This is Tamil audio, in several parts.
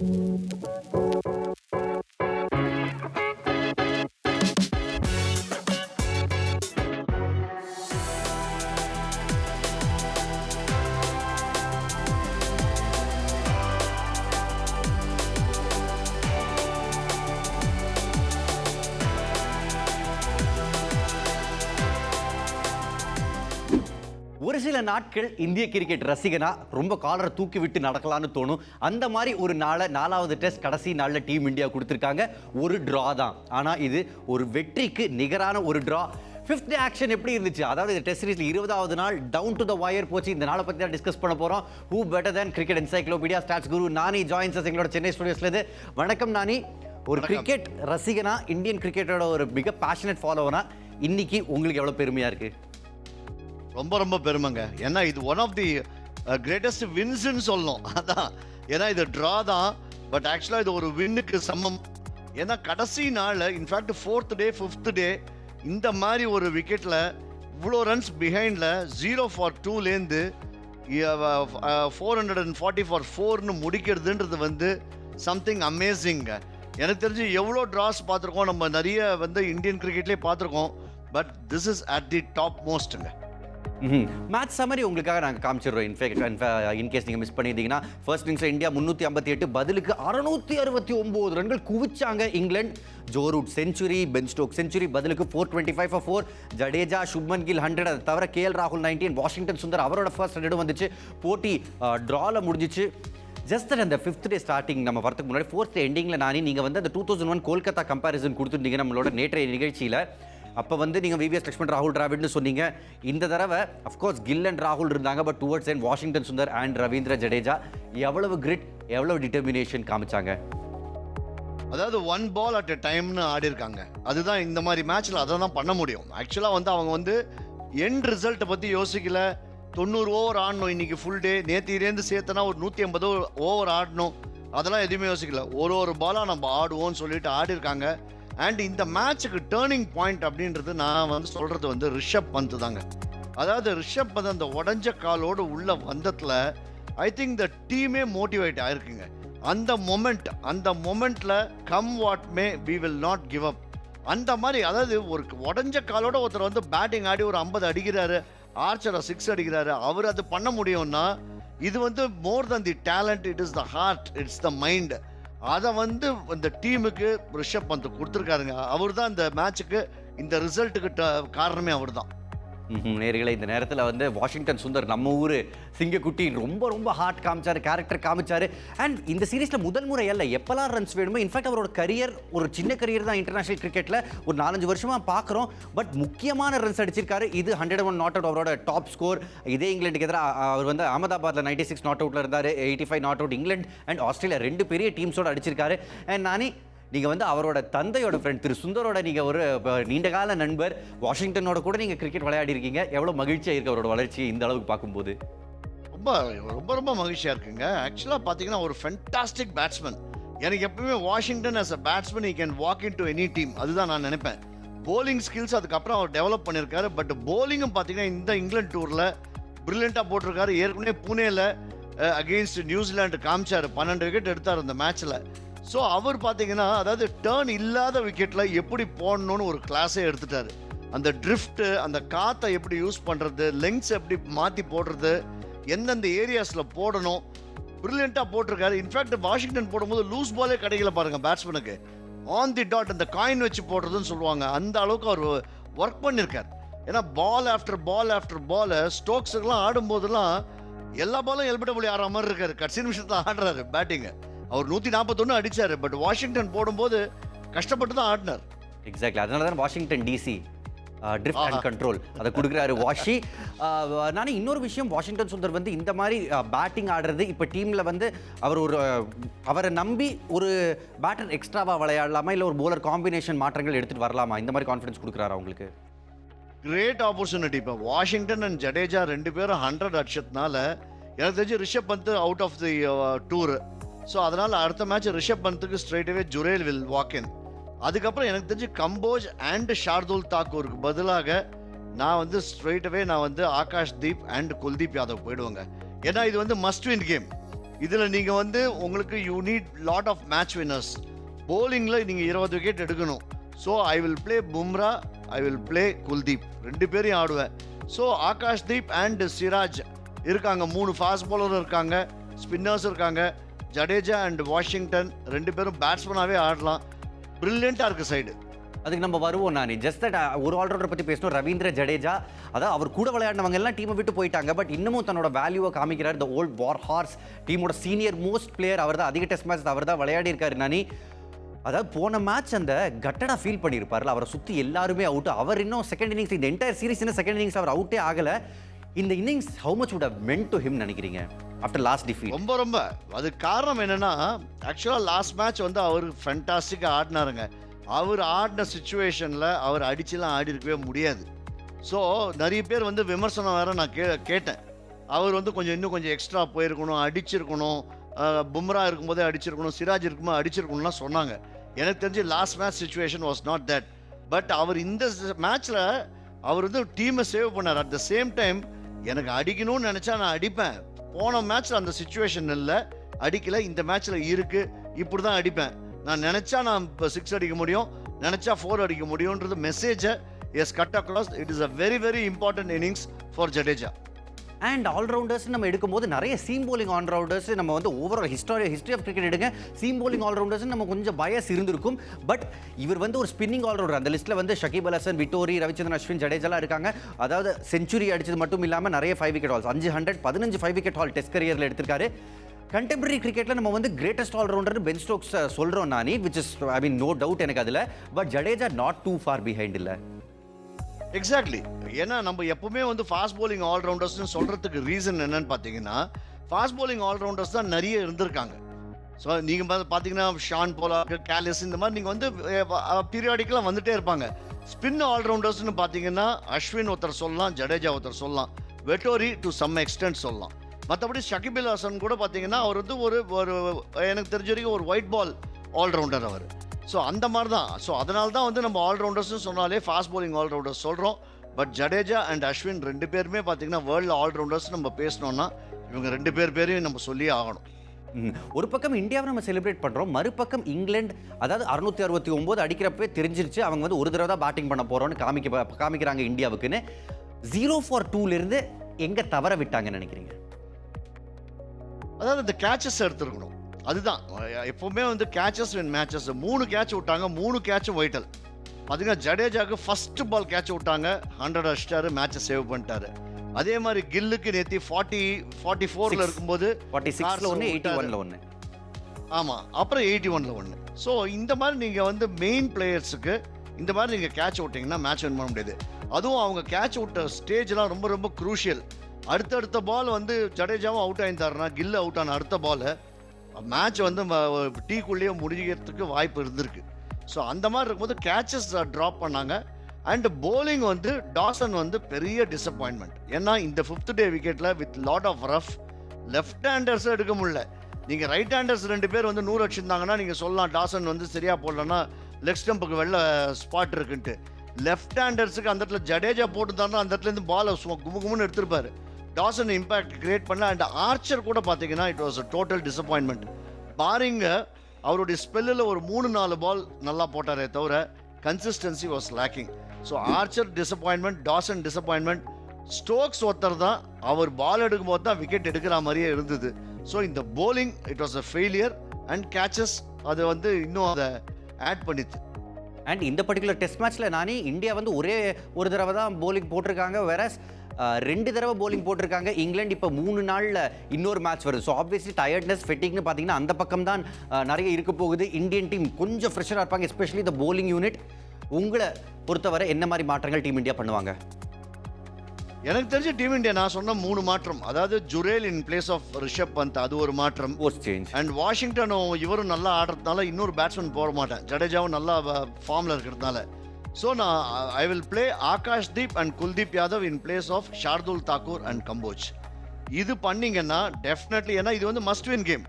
Thank you. ஒரு சில நாட்கள் இந்திய கிரிக்கெட் ரசிகனா ரொம்ப காலரை தூக்கி விட்டு நடக்கலாம்னு தோணும். அந்த மாதிரி ஒரு நாளை நாலாவது டெஸ்ட் கடைசி நாளில் டீம் இந்தியா கொடுத்துருக்காங்க. ஒரு ட்ரா தான். ஆனால் இது ஒரு வெற்றிக்கு நிகரான ஒரு ட்ரா ஃபிஃப்த் ஆக்ஷன் எப்படி இருந்துச்சு? அதாவது இந்த டெஸ்ட் சீரிஸ்ல இருபதாவது நாள் டவுன் டு த வயர் போச்சு. இந்த நாளை பற்றி தான் டிஸ்கஸ் பண்ண போகிறோம் who better than cricket encyclopedia stats guru Nani joins எங்களோட சென்னை ஸ்டுடியோஸ்லேருந்து வணக்கம் நானி ஒரு கிரிக்கெட் ரசிகனா இந்தியன் கிரிக்கெட்டோட ஒரு மிக பேஷனட் ஃபாலோவனா இன்னைக்கு உங்களுக்கு எவ்வளோ பெருமையாக இருக்குது ரொம்ப ரொம்ப பெருமைங்க. ஏன்னா இது ஒன் ஆஃப் தி கிரேட்டஸ்ட் வின்ஸ்ன்னு சொல்லணும். அதான். ஏன்னா இது ட்ரா தான். பட் ஆக்சுவலாக இது ஒரு வின்னுக்கு சமம். ஏன்னா கடைசி நாளில் in fact fourth day fifth day இந்த மாதிரி ஒரு விக்கெட்டில் இவ்வளோ ரன்ஸ் பிஹைண்டில் ஜீரோ ஃபார் டூலேருந்து four hundred and forty for ஃபோர்னு முடிக்கிறதுன்றது வந்து சம்திங் அமேசிங்க எனக்கு தெரிஞ்சு எவ்வளோ ட்ராஸ் பார்த்துருக்கோம். நம்ம நிறைய வந்து இந்தியன் கிரிக்கெட்லேயே பார்த்துருக்கோம். But this is at the top மோஸ்ட்டுங்க match summary உங்களுக்காக நாங்கள் காமிச்சிடுறோம் இன்ஃபேக்ட் இன்கேஸ் நீங்கள் மிஸ் பண்ணியிருந்தீங்கன்னா. ஃபர்ஸ்ட் இன்னிங்ஸில் இந்தியா முந்நூற்றி ஐம்பத்தி எட்டு பதிலுக்கு அறுநூத்தி அறுபத்தி ஒம்பது ரன்கள் குவிச்சாங்க England. Joe Root century Ben Stoke century பதிலுக்கு four twenty five four Jadeja Shubman Gill hundred அதை தவிர கேஎல் ராகுல் நைன்டீன் வாஷிங்டன் சுந்தர் அவரோட ஃபர்ஸ்ட் ஹண்ட்ரடும் வந்துச்சு. போட்டி ட்ராவில் முடிஞ்சிச்சு. ஜஸ்ட் அந்த ஃபிஃப்த் டே ஸ்டார்டிங் நம்ம வரதுக்கு முன்னாடி ஃபோர்த் எண்டிங்கில் நானே நீங்கள் வந்து அந்த two thousand one Kolkata comparison கொடுத்துருந்தீங்க நம்மளோட நேற்றைய நிகழ்ச்சியில். அப்போ வந்து நீங்கள் விவிஎஸ் லக்ஷ்மண் ராகுல் டிராவிட்னு சொன்னீங்க. இந்த தடவை அஃப்கோர்ஸ் கில் அண்ட் ராகுல் இருந்தாங்க but towards and Washington Sundar and Ravindra Jadeja எவ்வளவு கிரிட் எவ்வளவு டிட்டர்மினேஷன் காமிச்சாங்க? அதாவது ஒன் பால் அட் எ டைம்னு ஆடி இருக்காங்க. அதுதான் இந்த மாதிரி மேட்ச்சில் அதை தான் பண்ண முடியும். ஆக்சுவலாக வந்து அவங்க வந்து எண்ட் ரிசல்ட்டை பற்றி யோசிக்கல. தொண்ணூறு ஓவர் ஆடணும் இன்றைக்கி ஃபுல் டே நேத்திலேருந்து சேர்த்தனா ஒரு நூற்றி ஐம்பது ஓவர் ஆடணும். அதெல்லாம் எதுவுமே யோசிக்கல. ஒரு ஒரு பாலாக நம்ம ஆடுவோம்னு சொல்லிட்டு ஆடிருக்காங்க அண்ட் இந்த மேட்ச்சுக்கு டேர்னிங் பாயிண்ட் அப்படின்றது நான் வந்து சொல்கிறது வந்து ரிஷப் பந்த் தாங்க. அதாவது ரிஷப் பந்த் அந்த உடஞ்ச காலோடு உள்ள வந்தத்தில் ஐ திங்க் த டீமே மோட்டிவேட் ஆயிருக்குங்க. அந்த மொமெண்ட் அந்த மொமெண்ட்டில் come what may we will not give up அந்த மாதிரி அதாவது ஒரு உடஞ்ச காலோட ஒருத்தர் வந்து பேட்டிங் ஆடி ஒரு ஐம்பது அடிக்கிறாரு ஆர்ச்சரை சிக்ஸ் அடிக்கிறாரு அவர் அது பண்ண முடியும்னா இது வந்து more than the talent it is the heart it's the mind அதை வந்து இந்த டீமுக்கு ரிஷப் பந்த் கொடுத்துருக்காருங்க. அவர் தான் இந்த மேட்ச்சுக்கு இந்த ரிசல்ட்டுக்கு காரணமே அவர் தான் நேர்களை இந்த நேரத்தில் வந்து வாஷிங்டன் சுந்தர் நம்ம ஊர் சிங்கக்குட்டி ரொம்ப ரொம்ப ஹார்ட் காமிச்சார் கேரக்டர் காமிச்சார். அண்ட் இந்த சீரீஸில் முதல் முறை அல்ல எப்பெல்லாம் ரன்ஸ் வேணுமோ இன்ஃபேக்ட் அவரோட கரியர் ஒரு சின்ன கரியர் தான் இன்டர்நேஷனல் கிரிக்கெட்டில் ஒரு நாலஞ்சு வருஷமாக பார்க்குறோம் பட் முக்கியமான ரன்ஸ் அடிச்சிருக்காரு. இது ஹண்ட்ரட் ஒன் நாட் அவுட் அவரோட டாப் ஸ்கோர் இதே இங்கிலாந்துக்கு எதிராக அவர் வந்து அகமதாபாத்தில் நைன்டி சிக்ஸ் நாட் அவுட்டில் இருந்தார் eighty five not out England and Australia ரெண்டு பெரிய டீம்ஸோடு அடிச்சிருக்காரு. அண்ட் நானே நீங்கள் வந்து அவரோட தந்தையோட ஃப்ரெண்ட் திரு சுந்தரோட நீங்கள் ஒரு நீண்ட கால நண்பர் வாஷிங்டனோட கூட நீங்கள் கிரிக்கெட் விளையாடி இருக்கீங்க எவ்வளோ மகிழ்ச்சியாக இருக்கு அவரோட வளர்ச்சி இந்த அளவுக்கு பார்க்கும்போது? ரொம்ப ரொம்ப ரொம்ப மகிழ்ச்சியாக இருக்குங்க. ஆக்சுவலாக பார்த்தீங்கன்னா ஒரு ஃபென்டாஸ்டிக் பேட்ஸ்மேன் எனக்கு எப்பவுமே Washington as a batsman he can walk in to any team அதுதான் நான் நினைப்பேன். போலிங் ஸ்கில்ஸ் அதுக்கப்புறம் அவர் டெவலப் பண்ணியிருக்காரு பட் போலிங்கும் பார்த்தீங்கன்னா இந்த இங்கிலாந்து டூரில் ப்ரில்லியண்ட்டாக போட்டிருக்காரு. ஏற்கனவே புனேல அகெயின்ஸ்ட் நியூசிலாந்து காமிச்சார். பன்னெண்டு விக்கெட் எடுத்தார் அந்த மேட்ச்சில் ஸோ அவர் பார்த்தீங்கன்னா அதாவது டேர்ன் இல்லாத விக்கெட்டில் எப்படி போடணும்னு ஒரு கிளாஸே எடுத்துட்டாரு. அந்த ட்ரிஃப்ட்டு அந்த காற்றை எப்படி யூஸ் பண்ணுறது லெங்ஸ் எப்படி மாற்றி போடுறது எந்தெந்த ஏரியாஸில் போடணும் ப்ரில்லியண்ட்டாக போட்டிருக்காரு. இன்ஃபேக்ட் வாஷிங்டன் போடும்போது லூஸ் பாலே கிடைக்கல பாருங்கள் பேட்ஸ்மேனுக்கு ஆன் தி டாட் அந்த காயின் வச்சு போடுறதுன்னு சொல்லுவாங்க. அந்த அளவுக்கு அவர் ஒர்க் பண்ணியிருக்கார் ஏன்னா பால் ஆஃப்டர் பால் ஆஃப்டர் பால் ஸ்டோக்ஸுக்கெல்லாம் ஆடும்போதெல்லாம் எல்லா பாலும் எல்பிடபிள்யூ ஆடுற மாதிரி இருக்காரு. கடைசி நிமிஷத்தில் ஆடுறாரு பேட்டிங்கு அவர் நூற்றி நாற்பத்தொன்று அடிச்சாரு பட் வாஷிங்டன் போடும்போது கஷ்டப்பட்டு தான் ஆடினார். எக்ஸாக்ட்லி அதனால தான் Washington DC drift and control அதை கொடுக்குறாரு வாஷி. நானே இன்னொரு விஷயம் வாஷிங்டன் சுந்தர் வந்து இந்த மாதிரி பேட்டிங் ஆடுறது இப்போ டீமில் வந்து அவர் ஒரு அஹ், அவரை நம்பி ஒரு பேட்டர் எக்ஸ்ட்ராவாக விளையாடலாமா? இல்லை ஒரு bowler காம்பினேஷன் மாற்றங்கள் எடுத்துகிட்டு வரலாமா? இந்த மாதிரி கான்ஃபிடன்ஸ் கொடுக்குறாரா உங்களுக்கு? கிரேட் ஆப்பர்ச்சுனிட்டி இப்போ வாஷிங்டன் அண்ட் ஜடேஜா ரெண்டு பேரும் ஹண்ட்ரட் அடிச்சதுனால எனக்கு தெரிஞ்சு Rishabh Pant out of the tour so அதனால் அடுத்த match Rishabh பந்துக்கு straightaway Jurel will walk in அதுக்கப்புறம் எனக்கு தெரிஞ்சு கம்போஜ் அண்ட் ஷார்துல் தாக்கூருக்கு பதிலாக நான் வந்து ஸ்ட்ரைட்டவே நான் வந்து ஆகாஷ் தீப் அண்ட் குல்தீப் யாதவ் போயிடுவேங்க. ஏன்னா இது வந்து மஸ்ட் வின் கேம் இதில் நீங்கள் வந்து உங்களுக்கு you need lot of match winners போலிங்கில் நீங்கள் இருபது விக்கெட் எடுக்கணும். So I will play Bumrah I will play Kuldeep. ரெண்டு பேரையும் ஆடுவேன். ஸோ ஆகாஷ் தீப் அண்ட் சிராஜ் இருக்காங்க. மூணு ஃபாஸ்ட் பாலரும் இருக்காங்க. ஸ்பின்னர்ஸ் இருக்காங்க. ஜடேஜா அண்ட் வாஷிங்டன் ரெண்டு பேரும் பேட்ஸ்மனாகவே ஆடலாம். ப்ரில்லியண்ட்டாக இருக்குது சைடு அதுக்கு நம்ம வருவோம் நான். ஜஸ்ட் தட் ஒரு ஆல்ரவுண்டர் பற்றி பேசணும். ரவீந்திர ஜடேஜா அதான் அவர் கூட விளையாடினவங்க எல்லாம் டீமை விட்டு போயிட்டாங்க. பட் இன்னமும் தன்னோட வேல்யூவை காமிக்கிறார். இந்த ஓல்ட் வார் ஹார்ஸ் டீமோட சீனியர் மோஸ்ட் பிளேயர் அவர் தான் அதிக டெஸ்ட் மேட்ச் அவர் தான் விளையாடி இருக்காரு நானி. அதாவது போன மேட்ச் அந்த கட்டடா ஃபீல் பண்ணியிருப்பார்ல. அவரை சுற்றி எல்லாருமே அவுட் அவர் இன்னும் செகண்ட் இன்னிங்ஸ் இந்த என்டையர் சீரிஸ் செகண்ட் இன்னிங்ஸ் அவர் அவுட்டே ஆகலை. இந்த innings how much would have meant to him நினைக்கிறீங்க? ஆஃப்டர் லாஸ்ட் டிஃபீட் ரொம்ப ரொம்ப. அதுக்கு காரணம் என்னன்னா ஆக்சுவலாக லாஸ்ட் மேட்ச் வந்து அவர் ஃபென்டாஸ்டிக்காக ஆடினாருங்க. அவர் ஆடின சுச்சுவேஷனில் அவர் அடிச்சுலாம் ஆடி இருக்கவே முடியாது. ஸோ நிறைய பேர் வந்து விமர்சனம் வேற நான் கே கேட்டேன். அவர் வந்து கொஞ்சம் இன்னும் கொஞ்சம் எக்ஸ்ட்ரா போயிருக்கணும் அடிச்சிருக்கணும் பும்ரா இருக்கும்போதே அடிச்சிருக்கணும் சிராஜ் இருக்கும்போது அடிச்சிருக்கணும்லாம் சொன்னாங்க. எனக்கு தெரிஞ்சு last match situation was not that but அவர் இந்த மேட்ச்சில் அவர் வந்து டீமை சேவ் பண்ணார். அட் த சேம் டைம் எனக்கு அடிக்கணும்னு நினச்சா நான் அடிப்பேன். போன மேட்ச்சில் அந்த சுச்சுவேஷன் இல்லை. அடிக்கல இந்த மேட்ச்சில் இருக்கு. இப்படி தான் அடிப்பேன். நான் நினச்சா நான் இப்போ சிக்ஸ் அடிக்க முடியும். நினச்சா ஃபோர் அடிக்க முடியுன்றது மெசேஜை is cut across it is a very very important innings for Jadeja and allrounders நம்ம எடுக்கும்போது நிறைய சீம் போலிங் ஆல்ரவுண்டர்ஸ் நம்ம வந்து overall history history of cricket எடுங்க. சீம் போலிங் ஆல்ரவுண்டர்ஸ் நம்ம கொஞ்சம் பயஸ் இருந்திருக்கும். பட் இவர் வந்து ஒரு ஸ்பின்னிங் ஆல்ரவுண்டர் அந்த லிஸ்ட்டில் வந்து ஷகீப் அல் ஹசன் விட்டோரி ரவிச்சந்திரன் அஸ்வின் ஜடேஜாலாம் இருக்காங்க. அதாவது செஞ்சுரி அடிச்சது மட்டும் இல்லாமல் நிறைய ஃபைவ் விக்கெட் ஹால்ஸ் அஞ்சு ஹண்ட்ரட் பதினஞ்சு ஃபைவ் விக்கெட் ஹால் டெஸ்ட் கரியரில் எடுத்திருக்காரு. கண்டெம்பரரி கிரிக்கெட்டில் நம்ம வந்து கிரேட்டஸ்ட் ஆல்ரவுண்டர் பென் ஸ்டோக்ஸ் சொல்கிறோம் Nani which is I mean no doubt எனக்கு அதில். But Jadeja not too far behind இல்லை. எக்ஸாக்ட்லி ஏன்னா நம்ம எப்பவுமே வந்து ஃபாஸ்ட் போலிங் ஆல்ரவுண்டர்ஸ்னு சொல்கிறதுக்கு ரீசன் என்னன்னு பார்த்தீங்கன்னா ஃபாஸ்ட் போலிங் ஆல்ரவுண்டர்ஸ் தான் நிறைய இருந்திருக்காங்க. ஸோ நீங்கள் பார்த்தீங்கன்னா ஷான் போலாக்கு கேலிஸ் இந்த மாதிரி நீங்கள் வந்து பீரியாடிக்கெலாம் வந்துட்டே இருப்பாங்க. ஸ்பின் ஆல்ரவுண்டர்ஸ்னு பார்த்தீங்கன்னா அஸ்வின் ஒருத்தர் சொல்லலாம் ஜடேஜா ஒருத்தர் சொல்லலாம் வெட்டோரி டு சம் எக்ஸ்டென்ட் சொல்லலாம். மற்றபடி ஷகிபில் ஹாசன் கூட பார்த்தீங்கன்னா அவர் வந்து ஒரு ஒரு எனக்கு தெரிஞ்ச வரைக்கும் ஒரு ஒயிட் பால் ஆல்ரவுண்டர் அவர். ஸோ அந்த மாதிரி தான் ஸோ அதனால தான் வந்து நம்ம ஆல்ரவுண்டர்ஸ்னு சொன்னாலே ஃபாஸ்ட் bowling ஆல்ரவுண்டர்ஸ் சொல்கிறோம் பட் ஜடேஜா அண்ட் அஸ்வின் ரெண்டு பேருமே பார்த்தீங்கன்னா வேர்ல்டு ஆல்ரவுண்டர்ஸ் நம்ம பேசணும்னா இவங்க ரெண்டு பேர் பேரையும் நம்ம சொல்லியே ஆகணும். ஒரு பக்கம் இந்தியாவை நம்ம செலிப்ரேட் பண்றோம். மறுபக்கம் இங்கிலாந்து அதாவது அறுநூத்தி அறுபத்தி ஒன்பது அடிக்கிறப்பவே தெரிஞ்சிருச்சு. அவங்க வந்து ஒரு தடவை தான் பேட்டிங் பண்ண போறோம்னு காமிக்க காமிக்கிறாங்க இந்தியாவுக்குன்னு. ஜீரோ ஃபார் இருந்து எங்க தவற விட்டாங்கன்னு நினைக்கிறீங்க? அதாவது இந்த கேச்சஸ் எடுத்துருக்கணும். அதுதான். எப்பவுமே வந்து கேச்சஸ் வின் மேட்சஸ் மூணு கேட்ச் விட்டாங்க மூணு கேட்சும் ஒயிட்டல் பார்த்தீங்கன்னா ஜடேஜாக்கு ஃபர்ஸ்ட் பால் கேட்ச் விட்டாங்க. ஹண்ட்ரட் அடிச்சிட்டாரு மேட்சை சேவ் பண்ணிட்டாரு. அதே மாதிரி கில்லுக்கு நேத்தி ஃபார்ட்டி ஃபார்ட்டி ஃபோரில். இருக்கும்போது ஃபார்ட்டி சிக்ஸ்ல ஒன்று எயிட்டி. ஒன்ல ஒன்று ஆமாம் அப்புறம் எயிட்டி ஒனில் ஒன்று ஸோ இந்த மாதிரி நீங்கள் வந்து மெயின் பிளேயர்ஸுக்கு இந்த மாதிரி நீங்கள் கேட்ச் விட்டிங்கன்னா மேட்ச் வின் பண்ண முடியாது. அதுவும் அவங்க கேட்ச் விட்ட ஸ்டேஜ்லாம் ரொம்ப ரொம்ப குரூஷியல் அடுத்தடுத்த பால் வந்து ஜடேஜாவும் அவுட் ஆயிருந்தாருன்னா கில் அவுட் ஆன அடுத்த பால் மேட்ச் வந்து டீக்குள்ளேயே முடிக்கிறதுக்கு வாய்ப்பு இருந்திருக்கு. ஸோ அந்த மாதிரி இருக்கும்போது கேச்சஸ் ட்ராப் பண்ணாங்க. அண்ட் போலிங் வந்து டாசன் வந்து பெரிய டிசப்பாயின்மெண்ட் ஏன்னா இந்த fifth day விக்கெட்டில் with lot of rough left ஹேண்டர்ஸும் எடுக்க முடியல. நீங்கள் ரைட் ஹேண்டர்ஸ் ரெண்டு பேர் வந்து நூறு அடிச்சிருந்தாங்கன்னா நீங்கள் சொல்லலாம் டாசன் வந்து சரியாக போடலன்னா லெக் ஸ்டம்புக்கு வெளில ஸ்பாட் இருக்குன்ட்டு. லெஃப்ட் ஹேண்டர்ஸுக்கு அந்த இடத்துல ஜடேஜா போட்டுருந்தாருன்னா அந்த இடத்துல இருந்து பாலை குமு குமுன்னு எடுத்திருப்பாரு. டாசன் இம்பேக்ட் கிரியேட் பண்ணல அண்ட் ஆர்ச்சர் கூட பார்த்தீங்கன்னா it was a total disappointment பாரிங்க அவருடைய ஸ்பெல்லில் ஒரு மூணு நாலு பால் நல்லா போட்டாரே தவிர consistency was lacking so Archer disappointment Dawson disappointment Stokes ஒருத்தர் தான் அவர் பால் எடுக்கும்போது தான் விக்கெட் எடுக்கிற மாதிரியே இருந்தது. ஸோ இந்த bowling it was a failure and catches அது வந்து இன்னும் அதை ஆட் பண்ணிச்சு. அண்ட் இந்த பர்டிகுலர் டெஸ்ட் மேட்ச்சில் நானே இந்தியா வந்து ஒரே ஒரு தடவை தான் போலிங் போட்டிருக்காங்க வேற ரெண்டு தடவை bowling போட்டிருக்காங்க. இங்கிலாந்து இப்போ மூணு நாளில் இன்னொரு மேட்ச் வருது. ஸோ ஆப்வியஸ்லி டயர்ட்னஸ் ஃபெட்டிக்னு பார்த்தீங்கன்னா அந்த பக்கம் தான் நிறைய இருக்க போகுது. இந்தியன் டீம் கொஞ்சம் ஃப்ரெஷராக இருப்பாங்க எஸ்பெஷலி இந்த bowling யூனிட் உங்களை பொறுத்தவரை என்ன மாதிரி மாற்றங்கள் டீம் இந்தியா பண்ணுவாங்க? எனக்கு தெரிஞ்ச டீம் இந்தியா நான் சொன்ன மூணு மாற்றம். அதாவது Jurel in place of Rishabh Pant அது ஒரு மாற்றம். அண்ட் வாஷிங்டனும் இவரும் நல்லா ஆடுறதுனால இன்னொரு பேட்ஸ்மேன் போட மாட்டேன். ஜடேஜாவும் நல்லா ஃபார்மில் இருக்கிறதுனால. ஸோ நான் I will play Akash Deep and Kuldeep Yadav in place of Shardul Thakur and Kamboj இது பண்ணீங்கன்னா டெஃபினெட்லி ஏன்னா இது வந்து மஸ்ட் வின் கேம்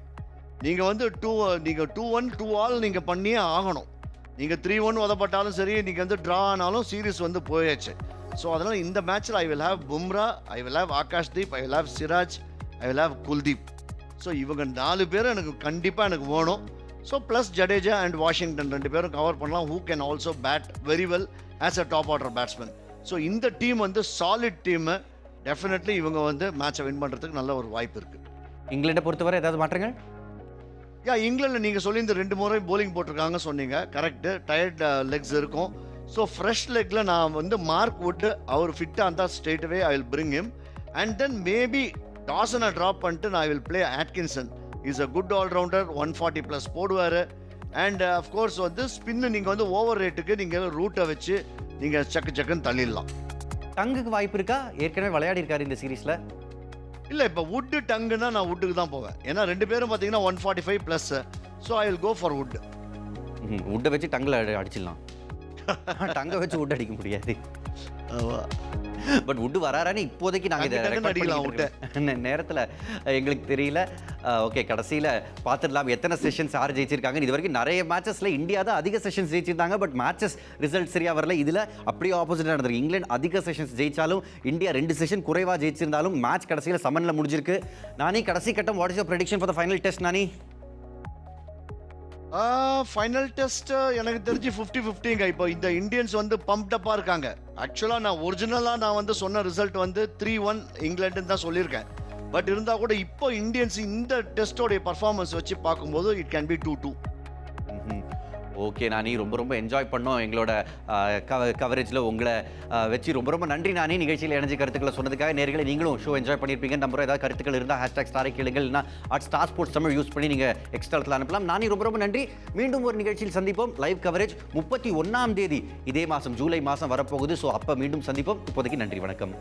நீங்கள் வந்து டூ நீங்கள் டூ ஒன் டூ ஆல் நீங்கள் பண்ணியே ஆகணும். நீங்கள் த்ரீ ஒன் உதப்பட்டாலும் சரி நீங்கள் வந்து ட்ரா ஆனாலும் சீரீஸ் வந்து போயாச்சு. ஸோ அதனால் இந்த மேட்ச்சில் I will have Bumrah I will have Akash Deep I will have Siraj I will have Kuldeep so இவங்க நாலு பேரும் எனக்கு கண்டிப்பாக எனக்கு வேணும். So plus Jadeja and Washington ரெண்டு பேரும் கவர் பண்ணலாம். Who can also bat very well as a top order batsman so இந்த டீம் வந்து சாலிட் டீமு டெஃபினெட்லி இவங்க வந்து மேட்சை வின் பண்ணுறதுக்கு நல்ல ஒரு வாய்ப்பு இருக்குது இங்கிலாண்டை பொறுத்தவரை ஏதாவது மாற்றங்கள்? யா இங்கிலாண்டில் நீங்கள் சொல்லி இந்த ரெண்டு முறை போலிங் போட்டிருக்காங்க சொன்னீங்க. கரெக்டு டயர்ட் லெக்ஸ் இருக்கும். ஸோ ஃப்ரெஷ் லெக்கில் நான் வந்து மார்க் விட்டு அவர் ஃபிட்டாக இருந்தால் straightaway I will bring him and then maybe டாசனை drop பண்ணிட்டு நான் will play Atkinson is a good allrounder one forty plus போடுவார். அண்ட் அஃப்கோர்ஸ் வந்து ஸ்பின்னு நீங்கள் வந்து ஓவர் ரேட்டுக்கு நீங்கள் ரூட்டை வச்சு நீங்கள் சக்கு சக்குன்னு தள்ளிடலாம். தங்குக்கு வாய்ப்பு இருக்கா? ஏற்கனவே விளையாடி இருக்காரு இந்த சீரீஸ்ல. இல்லை இப்போ வுட்டு டங்குன்னா நான் வுட்டுக்கு தான் போவேன். ஏன்னா ரெண்டு பேரும் பார்த்தீங்கன்னா one forty five plus so I will go for wood உட்டை வச்சு டங்கில் அடிச்சிடலாம். டங்கை வச்சு உட் அடிக்க முடியாது. பட் உட்டு வராரான்னு இப்போதைக்கு நாங்கள் இதை. நேரத்தில் எங்களுக்கு தெரியல. ஓகே கடைசியில் பார்த்துடலாம். எத்தனை செஷன்ஸ் யார் ஜெயிச்சிருக்காங்க. இது வரைக்கும் நிறைய மேட்சஸில் இந்தியா தான் அதிக செஷன்ஸ் ஜெயிச்சிருந்தாங்க. பட் மேட்சஸ் ரிசல்ட் சரியாக வரல. இதில் அப்படியே ஆப்போசிட்டாக நடந்திருக்கு. இங்கிலாந்து அதிக செஷன்ஸ் ஜெயிச்சாலும் இந்தியா ரெண்டு செஷன் குறைவாக ஜெயிச்சிருந்தாலும் மேட்ச் கடைசியில் சமனில் முடிஞ்சிருக்கு. நானே கடைசி கட்டம் what is your prediction for the final test Nani? Final test எனக்கு தெரிஞ்சு ஃபிஃப்டி ஃபிஃப்டிங்க இப்போ இந்த இந்தியன்ஸ் வந்து பம்ப்டப்பாக இருக்காங்க. ஆக்சுவலாக நான் ஒரிஜினலாக நான் வந்து சொன்ன ரிசல்ட் வந்து த்ரீ ஒன் இங்கிலாண்டுன்னு தான் சொல்லியிருக்கேன். பட் இருந்தால் கூட இப்போ இந்தியன்ஸ் இந்த டெஸ்டோடைய பர்ஃபார்மன்ஸ் வச்சு பார்க்கும்போது it can be two two okay Nani ரொம்ப ரொம்ப என்ஜாய் பண்ணோம். எங்களோட கவரேஜில் உங்களை வச்சு ரொம்ப ரொம்ப நன்றி நானி. நிகழ்ச்சியில் இணைஞ்சு கருத்துக்களை சொன்னதுக்காக நேர்களை நீங்களும் ஷோ என்ஜாய் பண்ணியிருப்பீங்க. நம்புற ஏதாவது கருத்துக்கள் இருந்தால் ஹேஷ்டாக் ஸ்டாரை கேளுங்கள். இல்லைனா at Star Sports Tamil use பண்ணி நீங்கள் எக்ஸ்ட்ரா அனுப்பலாம். நானி ரொம்ப ரொம்ப நன்றி. மீண்டும் ஒரு நிகழ்ச்சியில் சந்திப்போம். லைவ் கவரேஜ் முப்பத்தி ஒன்றாம் தேதி. இதே மாதம் ஜூலை மாதம் வரப்போகுது. ஸோ அப்போ மீண்டும் சந்திப்போம். இப்போதைக்கு நன்றி வணக்கம்.